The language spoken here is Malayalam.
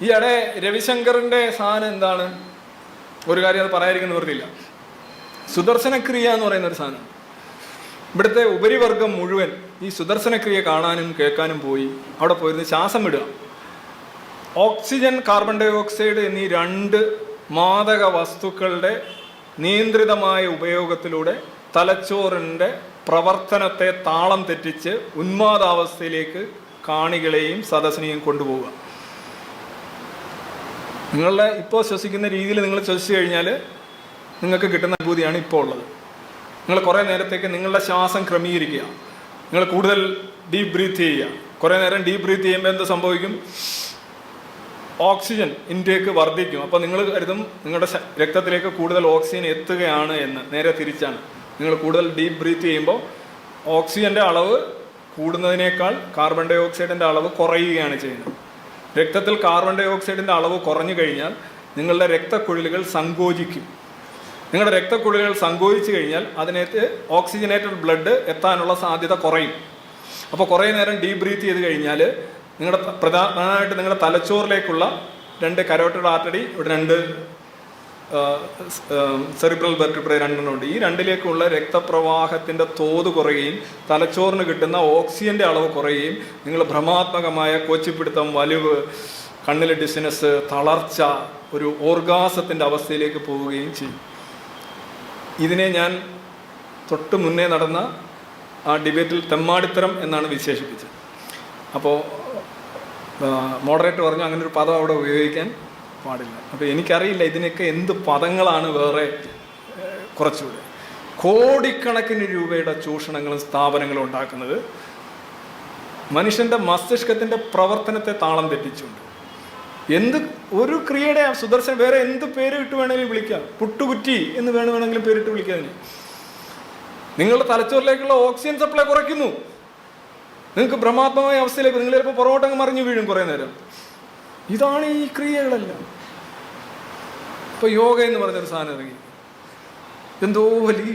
ഈ അടെ രവിശങ്കറിന്റെ സാധനം എന്താണ്? ഒരു കാര്യം അത് പറയാതിരിക്കുന്ന വെറുതെയില്ല സുദർശനക്രിയ എന്ന് പറയുന്ന ഒരു സാധനം. ഇവിടുത്തെ ഉപരിവർഗം മുഴുവൻ ഈ സുദർശനക്രിയ കാണാനും കേൾക്കാനും പോയി. അവിടെ പോയിരുന്ന് ശ്വാസം വിടുക. ഓക്സിജൻ കാർബൺ ഡൈ ഓക്സൈഡ് എന്നീ രണ്ട് മാദക വസ്തുക്കളുടെ നിയന്ത്രിതമായ ഉപയോഗത്തിലൂടെ തലച്ചോറിന്റെ പ്രവർത്തനത്തെ താളം തെറ്റിച്ച് ഉന്മാദാവസ്ഥയിലേക്ക് കാണികളെയും സദസ്സിനെയും കൊണ്ടുപോവുക. നിങ്ങളുടെ ഇപ്പോൾ ശ്വസിക്കുന്ന രീതിയിൽ നിങ്ങൾ ശ്വസിച്ചു കഴിഞ്ഞാൽ നിങ്ങൾക്ക് കിട്ടുന്ന അനുഭൂതിയാണ് ഇപ്പോൾ ഉള്ളത്. നിങ്ങൾ കുറേ നേരത്തേക്ക് നിങ്ങളുടെ ശ്വാസം ക്രമീകരിക്കുക. നിങ്ങൾ കൂടുതൽ ഡീപ്പ് ബ്രീത്ത് ചെയ്യുക. കുറേ നേരം ഡീപ്പ് ബ്രീത്ത് ചെയ്യുമ്പോൾ എന്ത് സംഭവിക്കും? ഓക്സിജൻ ഇൻടേക്ക് വർദ്ധിക്കും. അപ്പോൾ നിങ്ങൾ കരുതും നിങ്ങളുടെ രക്തത്തിലേക്ക് കൂടുതൽ ഓക്സിജൻ എത്തുകയാണ് എന്ന് നേരെ തിരിച്ചാണ്. നിങ്ങൾ കൂടുതൽ ഡീപ്പ് ബ്രീത്ത് ചെയ്യുമ്പോൾ ഓക്സിജന്റെ അളവ് കൂടുന്നതിനേക്കാൾ കാർബൺ ഡൈ ഓക്സൈഡിന്റെ അളവ് കുറയുകയാണ് ചെയ്യുന്നത്. രക്തത്തിൽ കാർബൺ ഡൈ ഓക്സൈഡിന്റെ അളവ് കുറഞ്ഞു കഴിഞ്ഞാൽ നിങ്ങളുടെ രക്തക്കുഴലുകൾ സങ്കോചിക്കും. നിങ്ങളുടെ രക്തക്കുഴലുകൾ സങ്കോചിച്ചു കഴിഞ്ഞാൽ അതിനകത്ത് ഓക്സിജനേറ്റഡ് ബ്ലഡ് എത്താനുള്ള സാധ്യത കുറയും. അപ്പോൾ കുറേ നേരം ഡീപ് ബ്രീത്ത് ചെയ്ത് കഴിഞ്ഞാൽ നിങ്ങളുടെ പ്രധാനമായിട്ട് നിങ്ങളുടെ തലച്ചോറിലേക്കുള്ള രണ്ട് കരോട്ടഡ് ആർട്ടറി ഇവിടെ രണ്ട് സെറിബ്രൽ വെർട്ടിബ്രേ രണ്ടെണ്ണം ഉണ്ട് ഈ രണ്ടിലേക്കുള്ള രക്തപ്രവാഹത്തിന്റെ തോത് കുറയുകയും തലച്ചോറിന് കിട്ടുന്ന ഓക്സിജന്റെ അളവ് കുറയുകയും നിങ്ങൾ ഭ്രമാത്മകമായ കോച്ചിപ്പിടുത്തം വലിവ് കണ്ണിലെ ഡിസിനസ് തളർച്ച ഒരു ഓർഗാസത്തിന്റെ അവസ്ഥയിലേക്ക് പോവുകയും ചെയ്യും. ഇതിനെ ഞാൻ തൊട്ട് മുന്നേ നടന്ന ആ ഡിബേറ്റിൽ തെമ്മാടിത്തരം എന്നാണ് വിശേഷിപ്പിച്ചത്. അപ്പോൾ മോഡറേറ്റ് പറഞ്ഞു അങ്ങനെ ഒരു പദം അവിടെ ഉപയോഗിക്കാൻ. പാടില്ല. അപ്പോൾ എനിക്കറിയില്ല ഇതിനൊക്കെ എന്ത് പദങ്ങളാണ് വേറെ കുറച്ചുകൂടെ. കോടിക്കണക്കിന് രൂപയുടെ ചൂഷണങ്ങളും സ്ഥാപനങ്ങളും ഉണ്ടാക്കുന്നത് മനുഷ്യന്റെ മസ്തിഷ്കത്തിന്റെ പ്രവർത്തനത്തെ താളം തെറ്റിച്ചുകൊണ്ട്. എന്ത് ഒരു ക്രിയയുടെ സുദർശൻ വേറെ എന്ത് പേര് ഇട്ട് വേണമെങ്കിലും വിളിക്കാം. പുട്ടുകുറ്റി എന്ന് വേണം വേണമെങ്കിലും പേരിട്ട് വിളിക്കാം നിങ്ങളുടെ തലച്ചോറിലേക്കുള്ള ഓക്സിജൻ സപ്ലൈ കുറയ്ക്കുന്നു. നിങ്ങൾക്ക് ഭ്രമാത്മകമായ അവസ്ഥയിലേക്ക് നിങ്ങൾ ചിലപ്പോൾ പുറകോട്ടങ്ങ് മറിഞ്ഞു വീഴും കുറേ നേരം. ഇതാണ് ഈ ക്രിയകളെല്ലാം. ഇപ്പൊ യോഗ എന്ന് പറഞ്ഞൊരു സാധനം ഇറങ്ങി. എന്തോ വലിയ